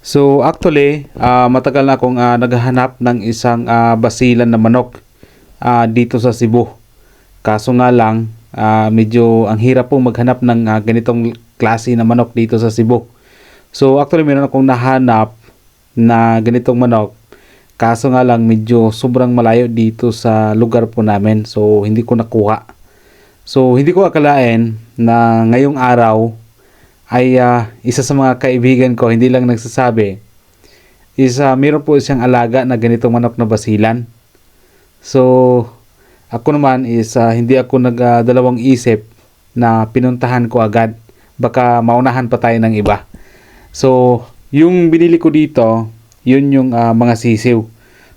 So actually, ah, matagal na akong ah, naghahanap ng isang ah, basilan na manok ah, dito sa Cebu. Kaso nga lang, ah, medyo ang hirap po maghanap ng ah, ganitong klase na manok dito sa Cebu. So actually, meron akong nahanap na ganitong manok. Kaso nga lang, medyo sobrang malayo dito sa lugar po namin. So hindi ko nakuha. So hindi ko akalain na ngayong araw ay ah, isa sa mga kaibigan ko, hindi lang nagsasabi, is ah, meron po siyang alaga na ganitong manok na basilan. So, ako naman is ah, hindi ako nagdalawang isip na pinuntahan ko agad. Baka maunahan pa tayo ng iba. So, yung binili ko dito, yun yung ah, mga sisiw.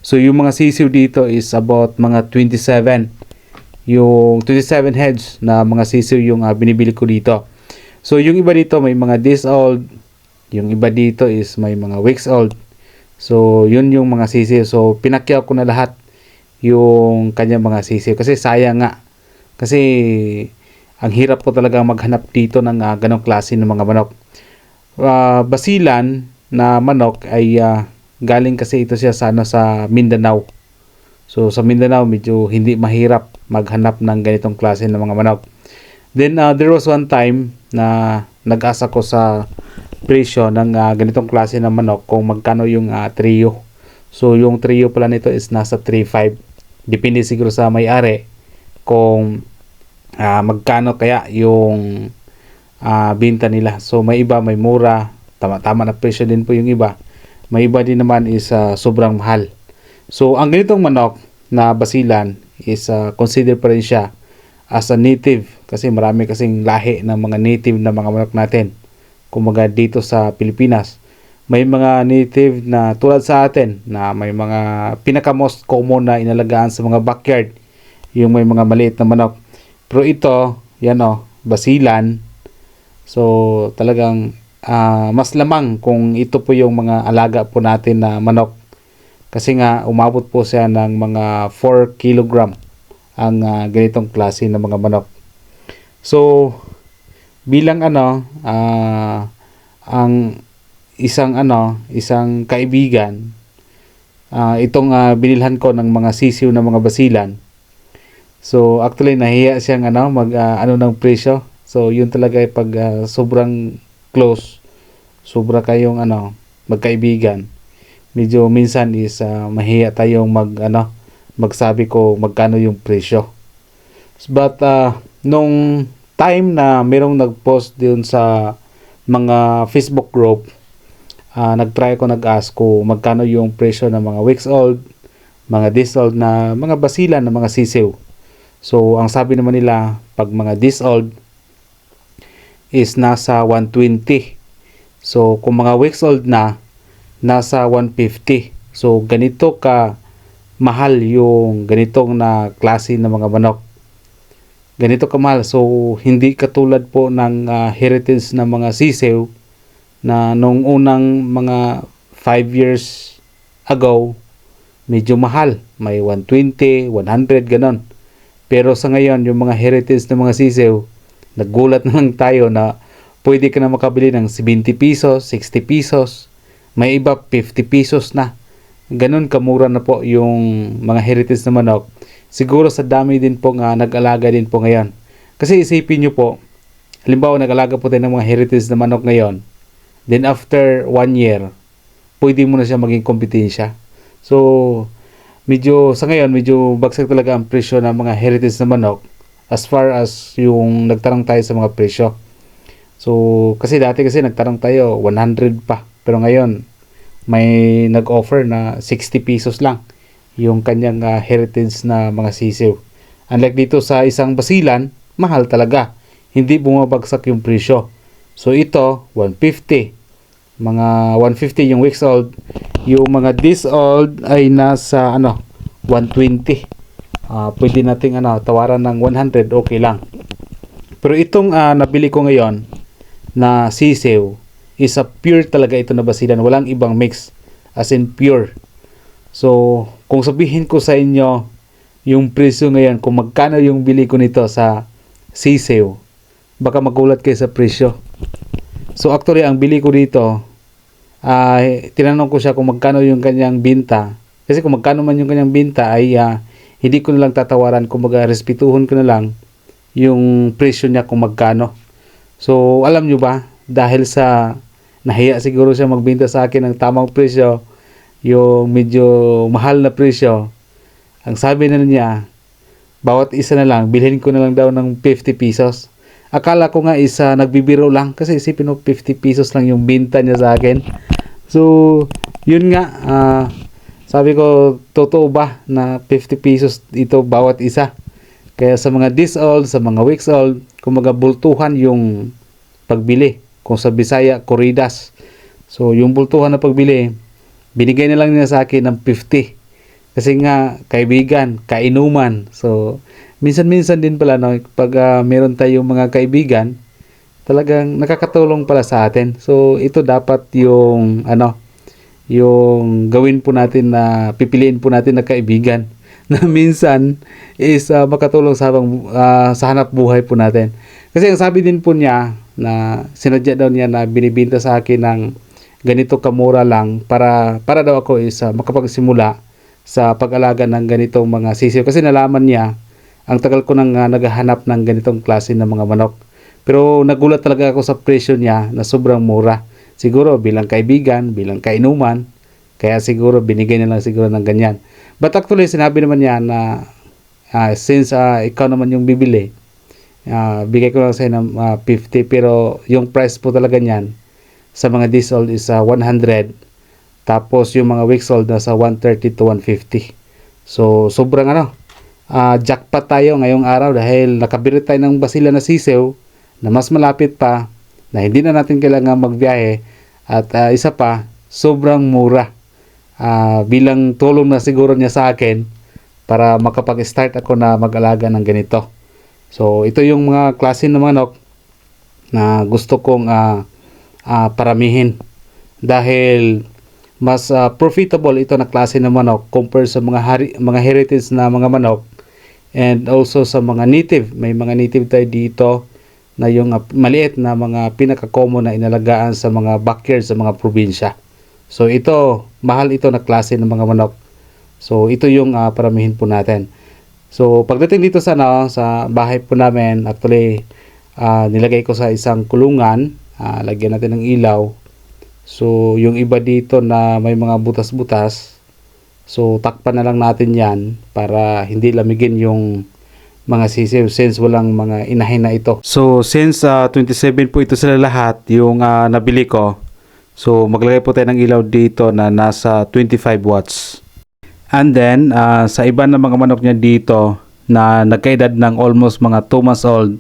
So, yung mga sisiw dito is about mga 27. Yung 27 heads na mga sisiw yung ah, binibili ko dito. So, yung iba dito may mga days old. Yung iba dito is may mga weeks old. So, yun yung mga sisiw. So, pinakyaw ko na lahat yung kanyang mga sisiw. Kasi sayang nga. Kasi, ang hirap ko talaga maghanap dito ng ah, ganong klase ng mga manok. Ah, basilan na manok ay ah, galing kasi ito siya sa, ano, sa Mindanao. So, sa Mindanao, medyo hindi mahirap maghanap ng ganitong klase ng mga manok. Then uh, there was one time na nag-asa ko sa presyo ng uh, ganitong klase ng manok kung magkano yung uh, trio. So yung trio pala nito is nasa 3.5. Depende siguro sa may-ari kung uh, magkano kaya yung uh, binta nila. So may iba may mura, tama-tama na presyo din po yung iba. May iba din naman is uh, sobrang mahal. So ang ganitong manok na basilan is uh, consider pa rin siya as a native kasi marami kasing lahi ng mga native na mga manok natin. Kumaga dito sa Pilipinas, may mga native na tulad sa atin na may mga pinaka most common na inalagaan sa mga backyard yung may mga maliit na manok. Pero ito, yan o, basilan. So talagang ah, mas lamang kung ito po yung mga alaga po natin na manok. Kasi nga umabot po siya ng mga 4 kilogram ang ah, ganitong klase ng mga manok. So, bilang ano, ah, ang isang ano, isang kaibigan, ah, itong ah, binilhan ko ng mga sisiw na mga basilan. So, actually nahiya siyang ano, mag ah, ano ng presyo. So, yun talaga ay pag ah, sobrang close, sobra kayong ano, magkaibigan. Medyo minsan is ah, mahiya tayong mag ano, magsabi ko magkano yung presyo. But uh, nung time na merong nag-post dun sa mga Facebook group, uh, nag-try ko nag-ask ko magkano yung presyo ng mga weeks old, mga days old na mga basilan na mga sisiw. So, ang sabi naman nila, pag mga days old is nasa 120. So, kung mga weeks old na, nasa 150. So, ganito ka mahal yung ganitong na klase ng mga manok. Ganito kamahal. So, hindi katulad po ng uh, heritage ng mga sisew na nung unang mga 5 years ago, medyo mahal. May 120, 100, ganon. Pero sa ngayon, yung mga heritage ng mga sisew, nagulat na lang tayo na pwede ka na makabili ng 70 pesos, 60 pesos, may iba 50 pesos na ganun kamura na po yung mga heritage na manok. Siguro sa dami din po nga nag-alaga din po ngayon. Kasi isipin nyo po, halimbawa nag-alaga po tayo ng mga heritage na manok ngayon. Then after one year, pwede mo na siya maging kompetensya. So, medyo sa ngayon, medyo bagsak talaga ang presyo ng mga heritage na manok as far as yung nagtarang tayo sa mga presyo. So, kasi dati kasi nagtarang tayo 100 pa. Pero ngayon, may nag-offer na 60 pesos lang yung kanyang uh, heritage na mga sisiw. Unlike dito sa isang basilan, mahal talaga. Hindi bumabagsak yung presyo. So ito, 150. Mga 150 yung weeks old. Yung mga this old ay nasa ano, 120. Uh, pwede nating ano, tawaran ng 100, okay lang. Pero itong uh, nabili ko ngayon na sisiw, is a pure talaga ito na basilan. Walang ibang mix. As in pure. So, kung sabihin ko sa inyo yung presyo ngayon, kung magkano yung bili ko nito sa sisiw, baka magulat kayo sa presyo. So, actually, ang bili ko dito, ah, tinanong ko siya kung magkano yung kanyang binta. Kasi kung magkano man yung kanyang binta ay ah, hindi ko na lang tatawaran. Kumbaga, respetuhon ko na lang yung presyo niya kung magkano. So, alam nyo ba, dahil sa nahiya siguro siya magbenta sa akin ng tamang presyo, yung medyo mahal na presyo, ang sabi na niya, bawat isa na lang, bilhin ko na lang daw ng 50 pesos. Akala ko nga isa nagbibiro lang kasi isipin mo 50 pesos lang yung binta niya sa akin. So, yun nga, ah, sabi ko, totoo ba na 50 pesos ito bawat isa? Kaya sa mga days old, sa mga weeks old, kumaga bultuhan yung pagbili. Kung sa Bisaya, koridas. So, yung bultuhan na pagbili, binigay na lang niya sa akin ng 50. Kasi nga, kaibigan, kainuman. So, minsan-minsan din pala, no, pag ah, meron tayong mga kaibigan, talagang nakakatulong pala sa atin. So, ito dapat yung, ano, yung gawin po natin na pipiliin po natin na kaibigan na minsan is ah, makatulong sa habang ah, sa hanap buhay po natin. Kasi ang sabi din po niya na sinadya daw niya na binibinta sa akin ng ganito kamura lang para para daw ako is ah, makapagsimula sa pag-alaga ng ganitong mga sisiw kasi nalaman niya ang tagal ko nang ah, naghahanap ng ganitong klase ng mga manok. Pero nagulat talaga ako sa presyo niya na sobrang mura. Siguro bilang kaibigan, bilang kainuman, kaya siguro binigay na lang siguro ng ganyan. But actually, sinabi naman niya na ah, since ah, ikaw naman yung bibili, ah, bigay ko lang sa'yo ng ah, 50 pero yung price po talaga niyan sa mga days old is ah, 100 tapos yung mga weeks old nasa 130 to 150. So sobrang ano, ah, jackpot tayo ngayong araw dahil nakabili tayo ng basila na sisew na mas malapit pa na hindi na natin kailangan magbiyahe at ah, isa pa sobrang mura Ah, bilang tulong na siguro niya sa akin para makapag-start ako na mag-alaga ng ganito. So ito yung mga klase ng manok na gusto kong ah, ah, paramihin dahil mas ah, profitable ito na klase ng manok compare sa mga hari- mga heritage na mga manok and also sa mga native may mga native tayo dito na yung ah, maliit na mga pinaka-common na inalagaan sa mga backyard sa mga probinsya. So ito, mahal ito na klase ng mga manok. So ito yung ah, paramihin po natin. So pagdating dito sa ano, sa bahay po namin, actually ah, nilagay ko sa isang kulungan, ah, lagyan natin ng ilaw. So yung iba dito na may mga butas-butas, so takpan na lang natin 'yan para hindi lamigin yung mga sisiw since walang mga inahin na ito. So since ah, 27 po ito sila lahat, yung ah, nabili ko, so maglagay po tayo ng ilaw dito na nasa 25 watts. And then, ah, sa iba na mga manok niya dito na nagkaedad ng almost mga 2 months old,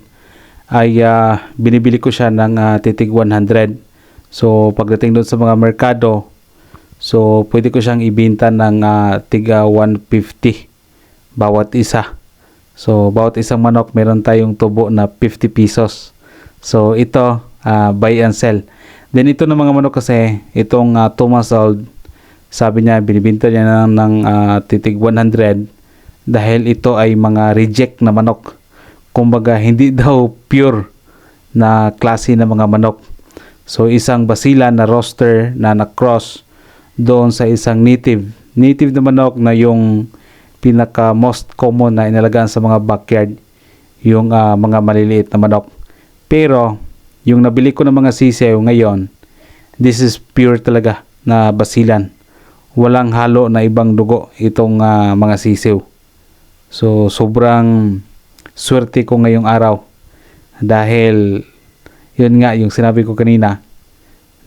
ay ah, binibili ko siya ng ah, titig 100. So, pagdating doon sa mga merkado, so pwede ko siyang ibinta ng ah, tiga 150 bawat isa. So, bawat isang manok meron tayong tubo na 50 pesos. So, ito, ah, buy and sell. Then, ito ng mga manok kasi, itong 2 months old, sabi niya, binibinta niya na ng ah, titig 100 dahil ito ay mga reject na manok. Kumbaga, hindi daw pure na klase ng mga manok. So, isang basila na roster na na-cross doon sa isang native. Native na manok na yung pinaka most common na inalagaan sa mga backyard yung ah, mga maliliit na manok. Pero yung nabili ko ng mga sisew ngayon, this is pure talaga na basilan. Walang halo na ibang dugo itong ah, mga sisew. So sobrang swerte ko ngayong araw dahil yun nga yung sinabi ko kanina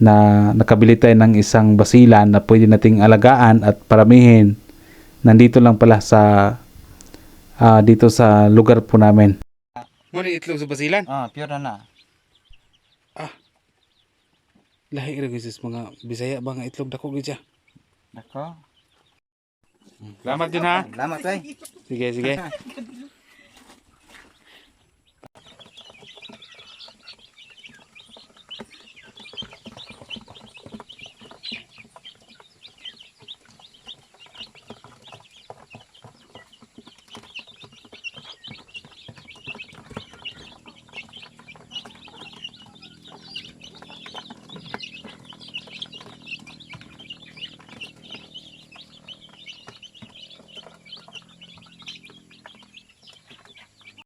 na nakabili tayo ng isang basilan na pwede nating alagaan at paramihin nandito lang pala sa ah, dito sa lugar po namin. Muna itlog sa basilan? Ah, pure na na. Lahi ra guys mga Bisaya ba nga itlog dako gyud siya. Nako. Salamat din ha. Salamat, tay. Sige sige.